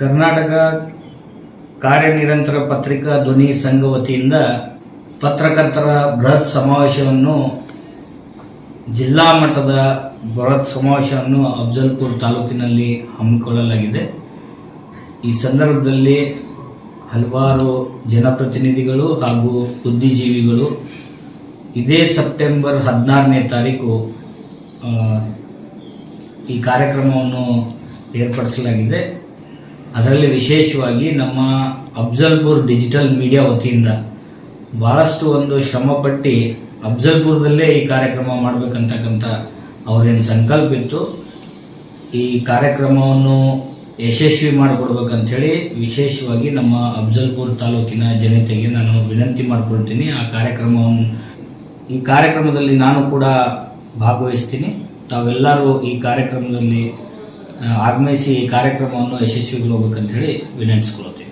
ಕರ್ನಾಟಕ ಕಾರ್ಯನಿರಂತರ ಪತ್ರಿಕಾ ಧ್ವನಿ ಸಂಘ ವತಿಯಿಂದ ಪತ್ರಕರ್ತರ ಬೃಹತ್ ಸಮಾವೇಶವನ್ನು ಜಿಲ್ಲಾ ಮಟ್ಟದ ಬೃಹತ್ ಸಮಾವೇಶವನ್ನು ಅಫ್ಜಲ್ಪುರ್ ತಾಲೂಕಿನಲ್ಲಿ ಹಮ್ಮಿಕೊಳ್ಳಲಾಗಿದೆ. ಈ ಸಂದರ್ಭದಲ್ಲಿ ಹಲವಾರು ಜನಪ್ರತಿನಿಧಿಗಳು ಹಾಗೂ ಬುದ್ಧಿಜೀವಿಗಳು ಇದೇ ಸೆಪ್ಟೆಂಬರ್ ಹದಿನಾರನೇ ತಾರೀಕು ಈ ಕಾರ್ಯಕ್ರಮವನ್ನು ಏರ್ಪಡಿಸಲಾಗಿದೆ. ಅದರಲ್ಲಿ ವಿಶೇಷವಾಗಿ ನಮ್ಮ ಅಫ್ಜಲ್ಪುರ್ ಡಿಜಿಟಲ್ ಮೀಡಿಯಾ ವತಿಯಿಂದ ಬಹಳಷ್ಟು ಒಂದು ಶ್ರಮಪಟ್ಟು ಅಫ್ಜಲ್ಪುರದಲ್ಲೇ ಈ ಕಾರ್ಯಕ್ರಮ ಮಾಡಬೇಕಂತಕ್ಕಂಥ ಅವರೇನು ಸಂಕಲ್ಪ ಇತ್ತು. ಈ ಕಾರ್ಯಕ್ರಮವನ್ನು ಯಶಸ್ವಿ ಮಾಡಿಕೊಡ್ಬೇಕಂಥೇಳಿ ವಿಶೇಷವಾಗಿ ನಮ್ಮ ಅಫ್ಜಲ್ಪುರ್ ತಾಲೂಕಿನ ಜನತೆಗೆ ನಾನು ವಿನಂತಿ ಮಾಡಿಕೊಳ್ತೀನಿ. ಆ ಕಾರ್ಯಕ್ರಮವನ್ನು ಈ ಕಾರ್ಯಕ್ರಮದಲ್ಲಿ ನಾನು ಕೂಡ ಭಾಗವಹಿಸ್ತೀನಿ. ತಾವೆಲ್ಲರೂ ಈ ಕಾರ್ಯಕ್ರಮದಲ್ಲಿ ಆಗಮಿಸಿ ಕಾರ್ಯಕ್ರಮವನ್ನು ಯಶಸ್ವಿಗೊಳ್ಬೇಕಂತ ಹೇಳಿ ವಿನಂತಿಸ್ಕೊಳ್ತೀನಿ.